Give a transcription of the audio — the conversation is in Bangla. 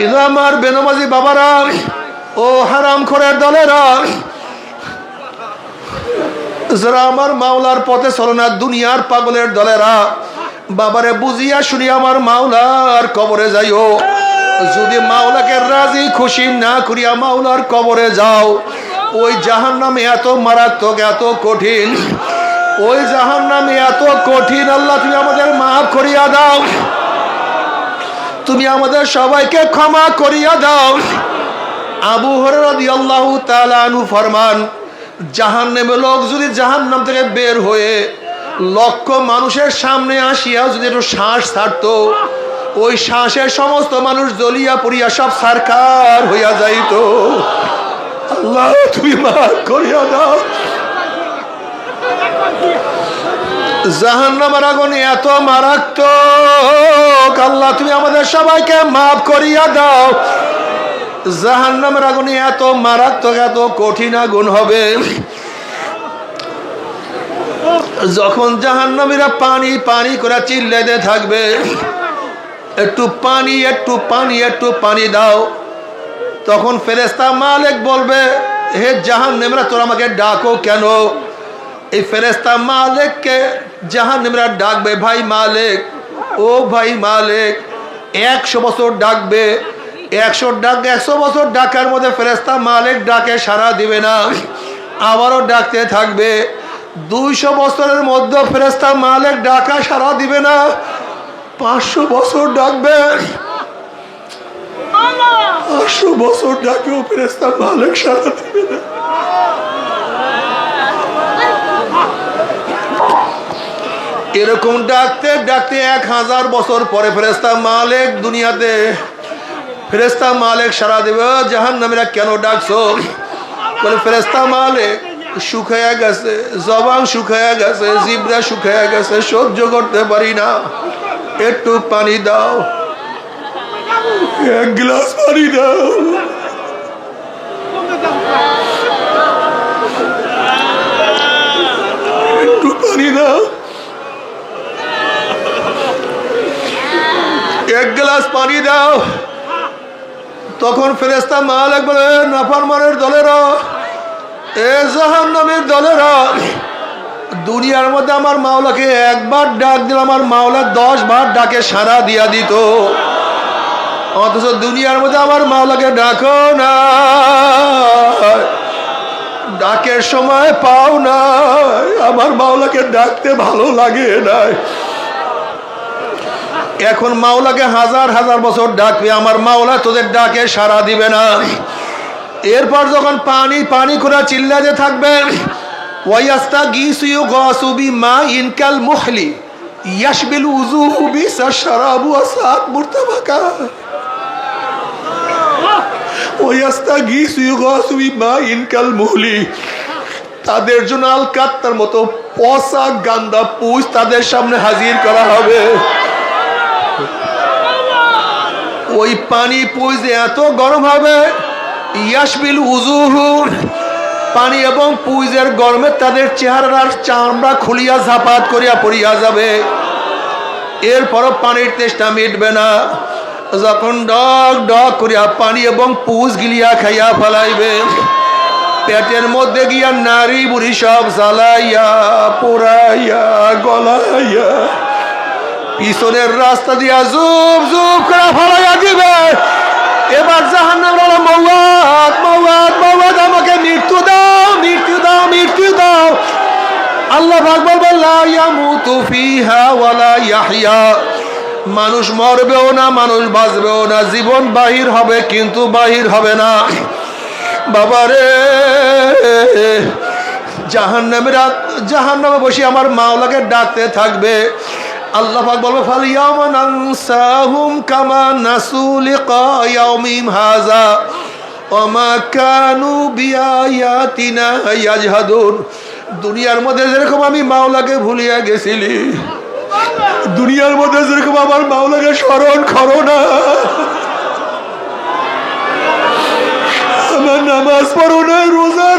কিন্তু আমার বেনমাজি বাবারা? ও হারাম খোরের দলেরা। যারা আমার মাওলার পথে চলো না, দুনিয়ার পাগলের দলেরা। বাবারে বুঝিয়া শুনি আমার মাওলার কবরে যাইও। যদি মাওলাকে রাজি খুশি না করিয়া মাওলার কবরে যাও, ওই জাহান নামে এত মারাত্মক, এত কঠিন, ওই জাহান নামে এত কঠিন, আল্লাহ তুমি আমাদের মাফ করিয়া দাও। তুমি আমাদের সবাইকে ক্ষমা করিয়া দাও। আবু হরাদি আল্লাহ তালু ফরমান জাহান নেমে লোক যদি জাহান নাম থেকে বের হয়ে লক্ষ মানুষের সামনে আসিয়া যদি একটু শ্বাস ছাড়তো, ওই শ্বাসের সমস্ত মানুষ জ্বলিয়া পড়িয়া সব সারকার হইয়া যাইত। আল্লাহ, তুমি মাফ করিয়া দাও। জাহান্নামের আগুন এত মারাত্মক। আল্লাহ, তুমি আমাদের সবাইকে মাফ করিয়া দাও। জাহান্নামের আগুন এত মারাত্মক, এত কঠিন আগুন হবে। যখন জাহান্নামীরা পানি পানি করে চিল্লাইতে থাকবে, একটু পানি একটু পানি একটু পানি দাও। তখন ফেরেস্তা মালিক বলবে, হে জাহান্নামীরা, তোর আমাকে ডাকো কেন? এই ফেরেস্তা মালিককে জাহান্নামীরা ডাকবে, ভাই মালিক, ও ভাই মালিক, একশো বছর ডাকবে, একশো ডাক, একশো বছর ডাকার মধ্যে ফেরেস্তা মালিক ডাকে সারা দিবে না, আবারও ডাকতে থাকবে। দুইশো বছরের মধ্যে ফেরেস্তা মালিক ডাকা সারা দিবে না, পাঁচশো বছর ডাকবে। পাঁচশো বছর ডাকেও ফেরেস্তা মালিক সারা দিবে না। এরকম ডাকতে ডাকতে এক হাজার বছর পরে ফেরেস্তা মালিক দুনিয়াতে ফেরেস্তা মালিক সারা দেবে জাহান নামীরা কেন ডাকছো? বলে ফেরেস্তা মালিক শুকায়া গেছে, জবান শুকায়া গেছে, জিবরা শুকায়া গেছে, সহ্য করতে পারি না। একটু পানি দাও, এক গ্লাস পানি দাও একটু পানি দাও এক গ্লাস পানি দাও। তখন ফেরেস্তা মালিক বলে, নাফরমানের দলেরা, এ জাহান নামের দলেরা, দুনিয়ার মধ্যে আমার মাওলাকে একবার ডাক দিলে, আমার মাওলা দশ বার ডাকে সারা দিয়া দিত। অথচ দুনিয়ার মধ্যে আমার মাওলাকে ডাকো না। ডাকের সময় পাও না। আমার মাওলাকে ডাকতে ভালো লাগে নাই। এখন মাওলাকে হাজার হাজার বছর ডাকবে, আমার মাওলা তোদের ডাকে সারা দিবে না। এরপর যখন পানি পানি করে চিল্লাতে থাকবে ওয়াইয়াস্তা গিসুয়ু গাসুবি মা ইনকাল মুহলি, ইয়াশবিল উজুহু বিসা শারাবু আসাত মুরতাবাকা। ওয়াইয়াস্তা গিসুয়ু গাসুবি মা ইনকাল মুহলি, তাদের জন্য আল কাত্তার মতো পচা গান্দা পুষ তাদের সামনে হাজির করা হবে। ওই পানি পুইজে এত গরম হবে, ইয়াসবিল উজুহু পানি এবং পুইজের গরমে তাদের চেহারার চামড়া খুলিয়া ঝাপাত করিয়া পড়িয়া যাবে। এরপরও পানির তেষ্টা মিটবে না। যখন ডক ডক করিয়া পানি এবং পুজ গিলিয়া খাইয়া ফেলাইবে, পেটের মধ্যে গিয়া নারী বুড়ি সব জ্বালাইয়া, পোড়াইয়া, গলাইয়া, পিছনের রাস্তা দিয়া জুব জুব করে মৌয়াত আমাকে মৃত্যু মৃত্যু মৃত্যু দাও। আল্লাহ মানুষ মরবেও না, মানুষ বাঁচবেও না, জীবন বাহির হবে কিন্তু বাহির হবে না। বাবারে জাহান্নামেরা জাহান্নামে বসে আমার মাওলাকে ডাকতে থাকবে। আল্লাহ পাক বলবে ফাল ইয়াওমা নানসাহুম কামা নাসু লিকা ওমা কানু বিআয়াতিনা ইয়াজহাদুন। দুনিয়ার মধ্যে যেরকম আমি মাওলাকে ভুলিয়া গেছিলি, দুনিয়ার মধ্যে যেরকম আমার মাওলাকে স্মরণ করো না। আমার নামাজ পড়ো না, রোজা